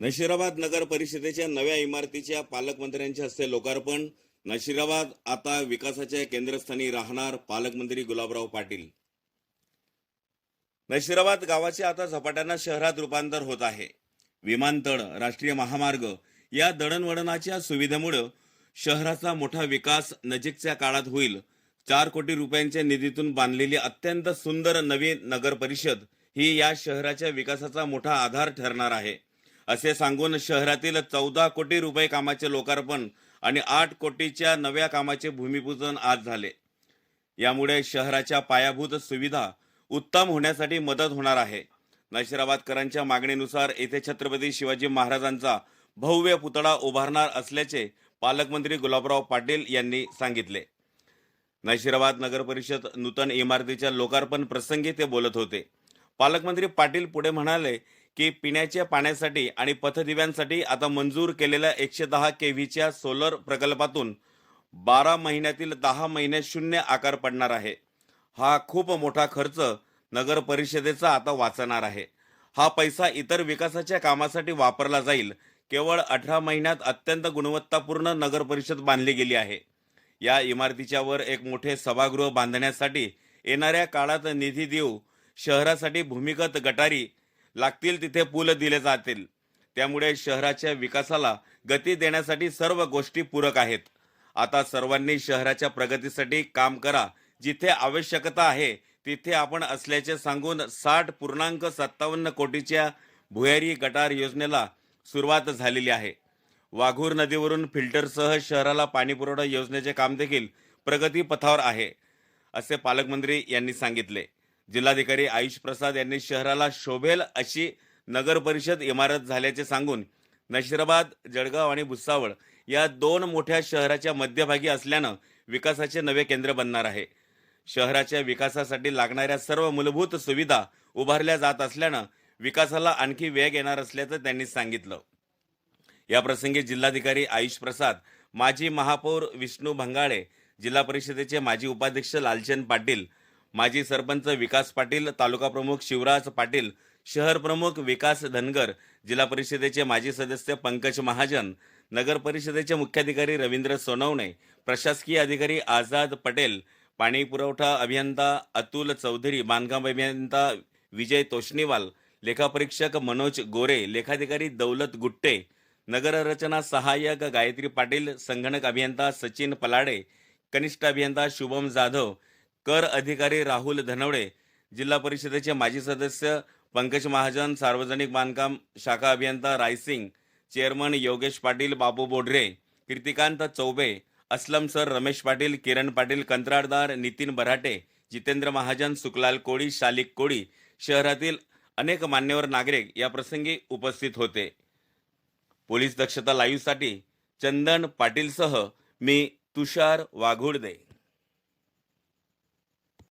नशिराबाद नगर परिषदेच्या नव्या इमारतीच्या पालकमंत्र्यांच्या हस्ते लोकार्पण. नशिराबाद आता विकासाच्या केंद्रस्थानी राहणार पालकमंत्री गुलाबराव पाटील. नशिराबाद गावाचे आता झपाट्यानं शहरात रूपांतर होत आहे. विमानतळ राष्ट्रीय महामार्ग या दळणवळणाच्या सुविधेमुळं शहराचा मोठा विकास नजीकच्या काळात होईल. चार कोटी रुपयांच्या निधीतून बांधलेली अत्यंत सुंदर नवी नगर परिषद ही या शहराच्या विकासाचा मोठा आधार ठरणार आहे. असे सांगून शहरातील चौदा कोटी रुपये कामाचे लोकार्पण आणि आठ कोटीच्या नव्या कामाचे भूमिपूजन आज झाले. यामुळे शहराच्या पायाभूत सुविधा उत्तम होण्यासाठी मदत होणार आहे. नशिराबादकरांच्या मागणीनुसार येथे छत्रपती शिवाजी महाराजांचा भव्य पुतळा उभारणार असल्याचे पालकमंत्री गुलाबराव पाटील यांनी सांगितले. नशिराबाद नगर परिषद नूतन इमारतीच्या लोकार्पण प्रसंगी ते बोलत होते. पालकमंत्री पाटील पुढे म्हणाले की पिण्याच्या पाण्यासाठी आणि पथदिव्यांसाठी आता मंजूर केलेल्या एकशे दहा के व्हीच्या सोलर प्रकल्पातून बारा महिन्यातील दहा महिने शून्य आकार पडणार आहे. हा खूप मोठा खर्च नगर परिषदेचा आता वाचणार आहे. हा पैसा इतर विकासाच्या कामासाठी वापरला जाईल. केवळ अठरा महिन्यात अत्यंत गुणवत्तापूर्ण नगर परिषद बांधली गेली आहे. या इमारतीच्या वर एक मोठे सभागृह बांधण्यासाठी येणाऱ्या काळात निधी देऊ शहरासाठी भूमिगत गटारी लागतील तिथे पूल दिले जातील. त्यामुळे शहराच्या विकासाला गती देण्यासाठी सर्व गोष्टी पूरक आहेत. आता सर्वांनी शहराच्या प्रगतीसाठी काम करा. जिथे आवश्यकता आहे तिथे आपण असल्याचे सांगून साठ पूर्णांक सत्तावन्न कोटीच्या भुयारी गटार योजनेला सुरुवात झालेली आहे. वाघूर नदीवरून फिल्टरसह शहराला पाणीपुरवठा योजनेचे काम देखील प्रगतीपथावर आहे असे पालकमंत्री यांनी सांगितले. जिल्हाधिकारी आयुष प्रसाद यांनी शहराला शोभेल अशी नगर परिषद इमारत झाल्याचे सांगून नशिराबाद जळगाव आणि भुसावळ या दोन मोठ्या शहराच्या मध्यभागी असल्यानं विकासाचे नवे केंद्र बनणार आहे. शहराच्या विकासासाठी लागणाऱ्या सर्व मूलभूत सुविधा उभारल्या जात असल्यानं विकासाला आणखी वेग येणार असल्याचं त्यांनी सांगितलं. याप्रसंगी जिल्हाधिकारी आयुष प्रसाद माजी महापौर विष्णू भंगाळे जिल्हा परिषदेचे माजी उपाध्यक्ष लालचंद पाटील माजी सरपंच विकास पाटील तालुका प्रमुख शिवराज पाटील शहर प्रमुख विकास धनगर जिल्हा परिषदेचे माजी सदस्य पंकज महाजन नगर परिषदेचे मुख्याधिकारी रवींद्र सोनवणे प्रशासकीय अधिकारी आझाद पटेल पाणी पुरवठा अभियंता अतुल चौधरी बांधकाम अभियंता विजय तोष्णीवाल लेखापरीक्षक मनोज गोरे लेखाधिकारी दौलत गुट्टे नगररचना सहाय्यक गायत्री पाटील संगणक अभियंता सचिन पलाडे कनिष्ठ अभियंता शुभम जाधव कर अधिकारी राहुल धनवडे जिल्हा परिषदेचे माजी सदस्य पंकज महाजन सार्वजनिक बांधकाम शाखा अभियंता rising chairman Yogesh Patil Babu Bodre Kirtikant Choubey Aslam sir Ramesh Patil Kiran Patil कंत्राटदार नितीन बराटे जितेंद्र महाजन सुकलाल कोळी शालिक कोळी शहरातील अनेक मान्यवर नागरिक या प्रसंगी उपस्थित होते. पोलीस दक्षता लाईव्हसाठी चंदन पाटीलसह मी तुषार वाघुडदे